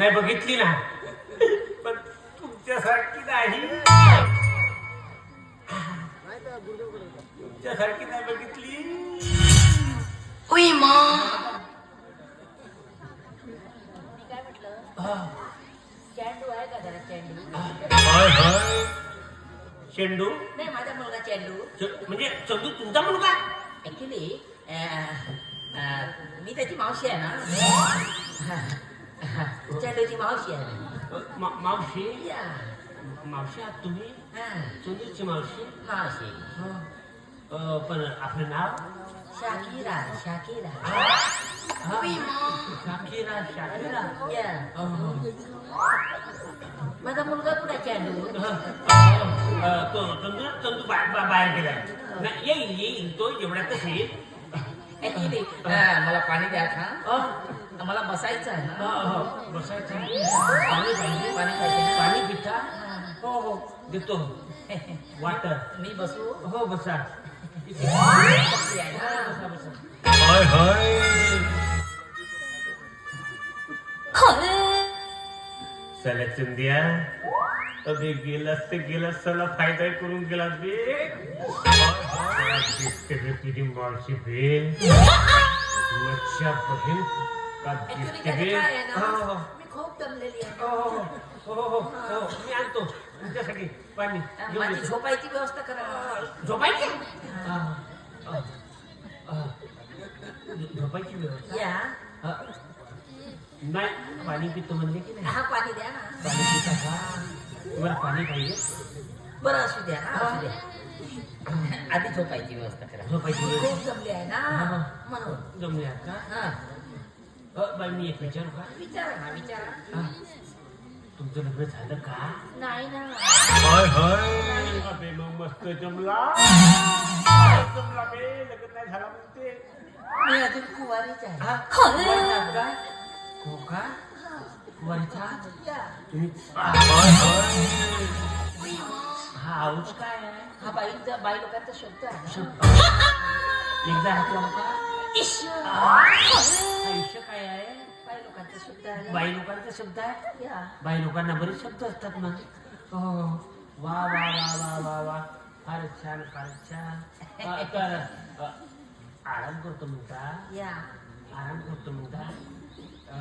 नाही बघितली ना. पण तुमच्यासारखी नाही. तुमच्यासारखी नाही बघितली. मा मी. काय म्हटलं हा. चेंडू आहे का जरा चेंडू? होय होय. शेंडू नाही माझा मुलगा चेंडू. च- म्हणजे चंदू तुमचा मुलगा? ऍक्च्युली मी त्याची मावशी आहे ना. चेंडूची मावशी आहे अ, मा- मावशी या मावशी आहात तुम्ही हा, चंदूची मावशी मावशी अ, पण आपलं नाव शाकिरा शाकिरा उई मा शाकिरा शाकिरा या अ, माझा मुलगा कुठे चेंडू अ, अ, तो चंदू चंदू बा- बा- बाहेर गेलाय नाही, येईल येईल तो एवढ्यातच येईल ऍक्च्युली मला बसायचं आहे ना? बसायचं पाणी पाहिजे पाणी पाहिजे. ना? पाणी पिता हो हो. देतो. वाटर मी बसू? हो बसा. होय होय. चला चंदिया. अबे गेलास ते गेलास. चला फायदा करून गेलास बे. दिसते बे तुझी मावशी बे. मच्छा बहीण. ऍक्च्युली त्याचं काय आहे हो, ना? हो. मी खूप दमलेली आहे. हो, हो, हो, हो, हो, मी आणतो. तुमच्यासाठी. पाणी घेऊन माझी येतो. झोपायची व्यवस्था करा. झोपायची? हा, हा, हा. झोपायची व्यवस्था? या. हा. नाही पाणी पितो म्हणले की नाही? हा पाणी द्या ना. पाणी पिता का? तुम्हाला पाणी पाहिजे? बरं असू द्या ना असू द्या. आधी झोपायची व्यवस्था करा. झोपायची व्यवस्था. खूप जमली आहे ना. हा. म्हणून. जमूया का? हा. बाई मी एक विचारू का विचारा ना विचारा हा. तुमचं लग्न झालं का नाही ना हाय हाय अबे मग मस्त जमला जमला बे लग्न नाही झाला म्हणते मी अजून कुवारीच आहे हा? का? हो का कुवारीचा या. तुम्ही हाय हाय हा आऊच काय आहे हा बाईचा बाई लोकांचा शब्द आहे ना. एकदा हातला का ईश्वर. आयुष्य काय आहे? बाई लोकांचा शब्द आहे? बाई लोकांचा शब्द आहे या बाई लोकांना बरेच शब्द असतात ना. हो वा वा वा वा वा वा. फारच छान फारच छान. अ, तर अ, आराम करतो म्हणता या. आराम करतो अ,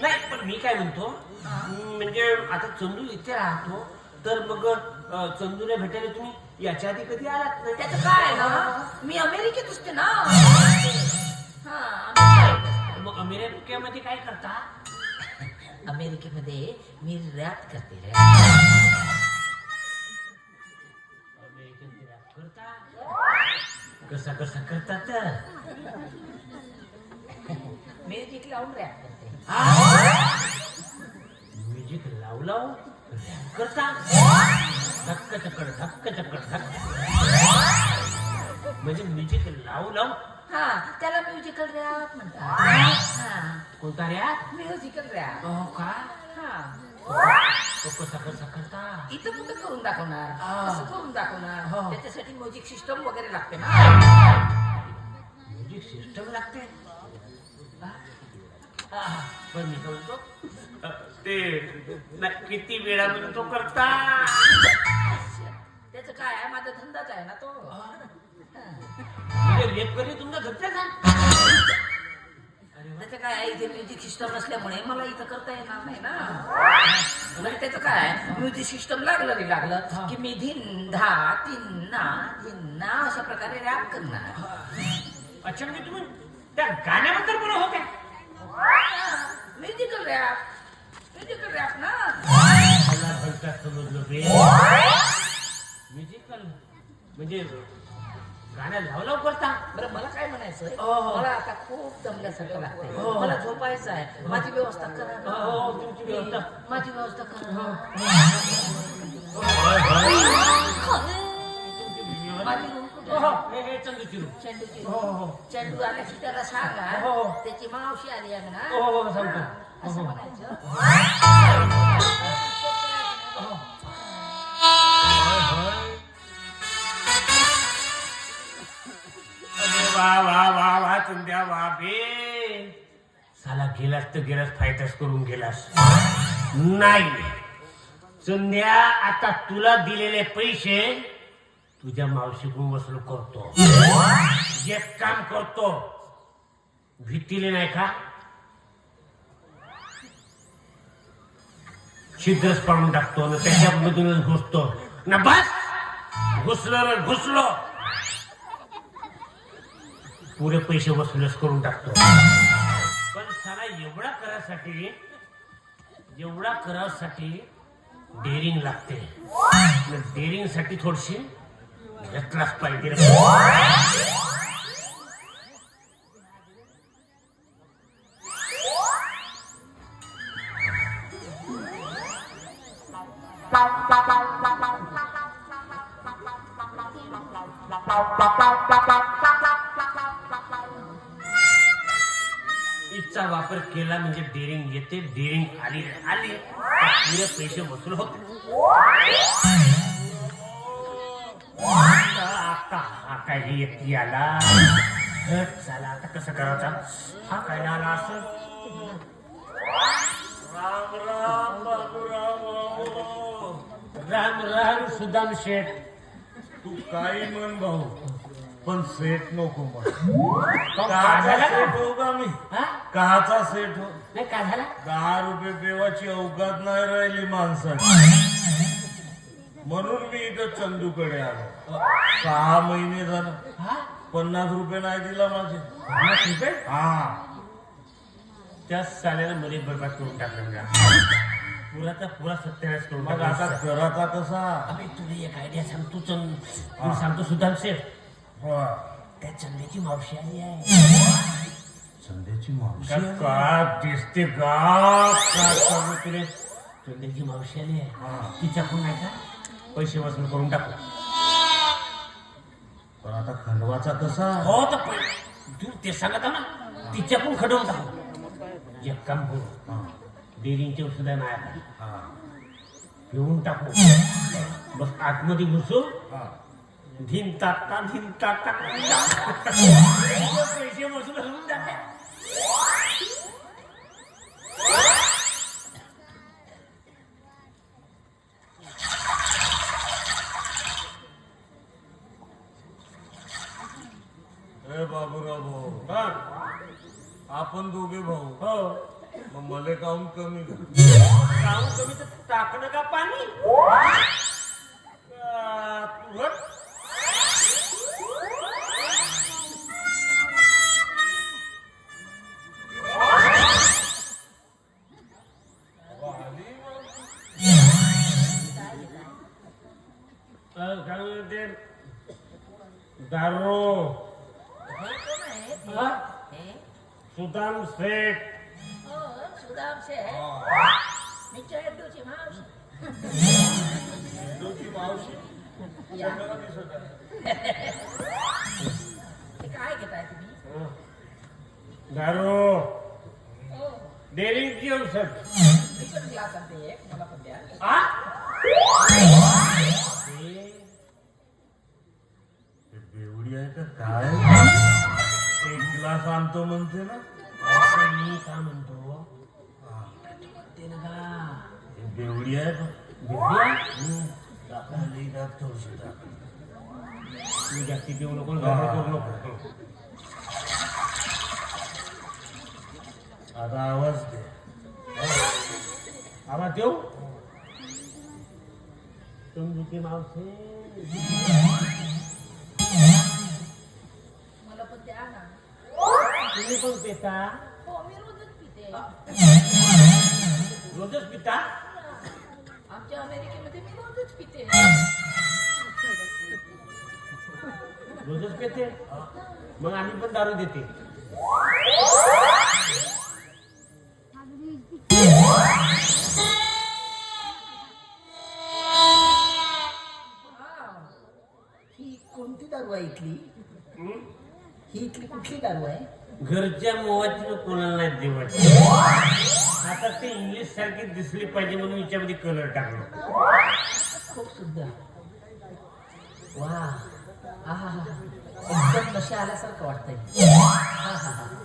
नाही पण मी काय म्हणतो? म्हणजे आता चंदू इथे राहतो. तर मग अ, चंदूला भेटायला तुम्ही याच्या आधी कधी आलात नाही? त्याचं काय आहे ना? मी अमेरिकेत असते ना? हा अमेरिकेत मग अमेरिकेमध्ये काय करता. अमेरिकेमध्ये मी रॅप करते रॅप. rap करता? कसा कसा करतात म्युझिक लावून रॅप करते. म्युझिक लावू लावू? करता धक्क चक्कर धक्क. चक्कर धक्क म्हणजे म्युझिक लावू लावू. हा त्याला म्युझिकल रॅप म्हणतात. हा. कोणता रॅप म्युझिकल रॅप हो का? हा. तो कसा कसा करता? इथं कुठं करून दाखवणार. कसं करून दाखवणार. हा. त्याच्यासाठी म्युझिक सिस्टम वगैरे लागते ना. म्युझिक सिस्टम लागते? पण मी म्हणतो? ते. किती वेळामध्ये तो करता? त्याचं काय आहे? माझा धंदाच आहे ना तो. म्हणजे रेप करी तुमचा घरचा का. त्याचं काय आहे? इथे म्युझिक सिस्टम नसल्यामुळे मला इथं करता येणार नाही ना. म्हणजे त्याचं काय आहे? म्युझिक सिस्टम लागलं रे लागलं की मी धिन धा तिन्ना धिन्ना अशा प्रकारे रॅप करणार. अच्छा म्हणजे तुम्ही त्या गाण्याबद्दल होत्या? म्युझिकल रॅप म्युझिकल रॅप समजलं बे म्युझिकल म्हणजे गाणं लाव लाव करता बरं मला काय म्हणायचंय हो. मला आता खूप दमल्यासारखं लागतंय हो. मला झोपायचं आहे माझी व्यवस्था करा. हो, हो, तुमची व्यवस्था. माझी व्यवस्था करा हो, हो? हे हे हो. हो, चेंडू आला की त्याला सांगा हो, हो. त्याची मावशी आली आहे ना हो, हो, हो. हो, असं हो. म्हणायचं. अरे वा वा वा वा चंद्या वा बे. साला गेलास तर गेलास फायदाच करून गेलास. नाही. संध्या आता तुला दिलेले पैसे तुझ्या मावशीकडून वसूल करतो. एक काम करतो. भीतीले नाही का? छिद्रच पाडून टाकतो ना त्याच्यामधूनच घुसतो. ना बस! घुसलो घुसलो! पुरे पैसे वसूलच करून टाकतो. पण सारा एवढा करासाठी एवढा करासाठी डेअरिंग लागते. डेअरिंगसाठी थोडीशी घेतलाच पाहिजे इच्छा वापर केला म्हणजे डिरिंग येते डिरिंग आली आली. पुरे पैसे वसूल होते. आता हा काय हे एकटी आला हट, चला आता कसं करायचा? हा काय आला असं? राम राम बाबूराव. राम राम सुदाम शेठ. तू काही म्हण भाऊ पण सेट नको काचा सेट? हो का? मी? हा? काचा सेट हो. नाही काय झालं दहा रुपये देवाची अवकात नाही राहिली माणसाची. म्हणून मी इथं चंदूकडे आलो. सहा महिने झालं. हा? पन्नास रुपये नाही दिला माझे. हा. त्या साल्यानं मध्ये बरबाद करून टाकलं पुराचा पुरा सत्यानाश करून मग आता टाकला कराचा कसा? अबे तुला एक आयडिया सांगतो चंद तुला सांगतो सुदाम शेठ. हा. त्या चंद्याची मावशी आली आहे. संध्याची मावशी का-? का दिसते का का सांगू तुले? चंद्याची मावशी आली आहे. हा. तिच्याकडून नाही का? पैसे वसूल करून टाकला पण आता खंडवाचा कसा? हो तर पै- तू ते सांगत आहे ना तिच्याकडून खडवून टाकलं एक काम करू. हा. डेअरिंगचे औषध आहे माझ्याकडे. हा. घेऊन टाकू. बस आतमध्ये घुसू. धिन टाकता धिन टाकता पैसे वसूल मग मले काहून कमी का? काहून कमी तर टाकणं का पाणी आ, तू हट. अ, काय दारो हा? सेठ हिंदूची मावशी सगळं दिसत आहे. काय घेताय तुम्ही दारो डेअरिंगची औषध मी पण ग्लास आणते एक मला पण द्या आ? बेवडी आहे का काय एक ग्लास आणतो म्हणते ना मी का म्हणतो नको आता आवाज दे आवाज देऊ समजुती मावसे मला पण द्या ना तुम्ही पण पेता हो मी रोजच पिते रोजच पिता आमच्या अमेरिकेमध्ये मी रोजच पिते रोजच पेते मग आम्ही पण दारू देते ही कोणती दारू आहे इथली? हं? इथली कुठली दारू आहे? घरच्या मोहाची कोणाला नाही देवाची ते इंग्लिश सारखी दिसली पाहिजे म्हणून याच्यामध्ये कलर टाकलो. खूप सुंदर. वा. आहा हा एकदम नशा आल्यासारखं वाटतंय. हा हा हा हा